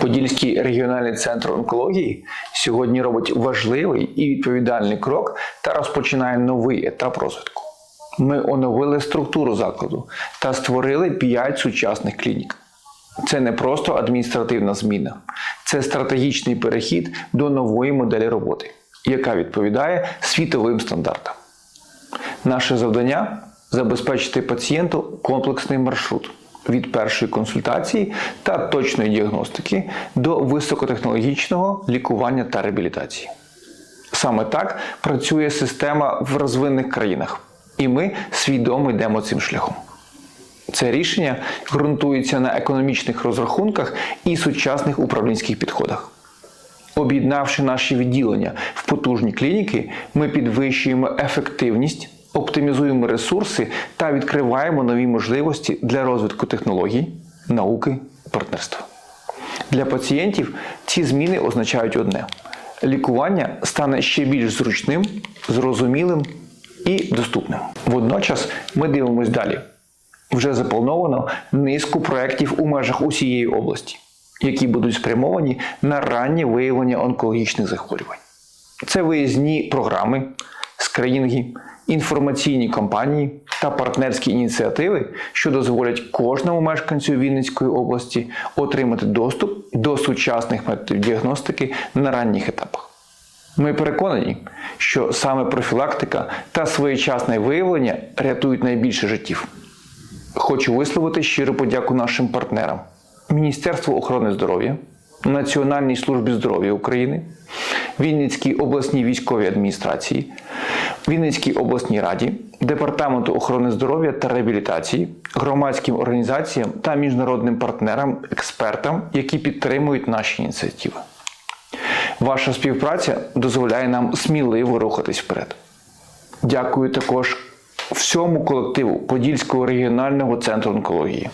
Подільський регіональний центр онкології сьогодні робить важливий і відповідальний крок та розпочинає новий етап розвитку. Ми оновили структуру закладу та створили 5 сучасних клінік. Це не просто адміністративна зміна, це стратегічний перехід до нової моделі роботи, яка відповідає світовим стандартам. Наше завдання забезпечити пацієнту комплексний маршрут від першої консультації та точної діагностики до високотехнологічного лікування та реабілітації. Саме так працює система в розвинених країнах, і ми свідомо йдемо цим шляхом. Це рішення ґрунтується на економічних розрахунках і сучасних управлінських підходах. Об'єднавши наші відділення в потужні клініки, ми підвищуємо ефективність, оптимізуємо ресурси та відкриваємо нові можливості для розвитку технологій, науки, партнерства. Для пацієнтів ці зміни означають одне: лікування стане ще більш зручним, зрозумілим і доступним. Водночас ми дивимось далі. Вже заплановано низку проєктів у межах усієї області, які будуть спрямовані на раннє виявлення онкологічних захворювань. Це виїзні програми, скринінги, інформаційні кампанії та партнерські ініціативи, що дозволять кожному мешканцю Вінницької області отримати доступ до сучасних методів діагностики на ранніх етапах. Ми переконані, що саме профілактика та своєчасне виявлення рятують найбільше життів. Хочу висловити щиру подяку нашим партнерам: Міністерству охорони здоров'я, Національній службі здоров'я України, Вінницькій обласній військовій адміністрації, Вінницькій обласній раді, Департаменту охорони здоров'я та реабілітації, громадським організаціям та міжнародним партнерам, експертам, які підтримують наші ініціативи. Ваша співпраця дозволяє нам сміливо рухатись вперед. Дякую також всьому колективу Подільського регіонального центру онкології.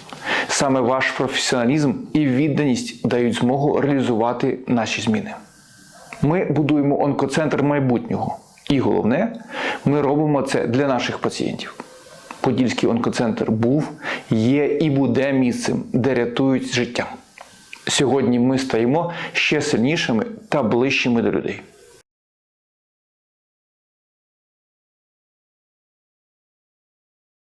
Саме ваш професіоналізм і відданість дають змогу реалізувати наші зміни. Ми будуємо онкоцентр майбутнього. І головне, ми робимо це для наших пацієнтів. Подільський онкоцентр був, є і буде місцем, де рятують життя. Сьогодні ми стаємо ще сильнішими та ближчими до людей.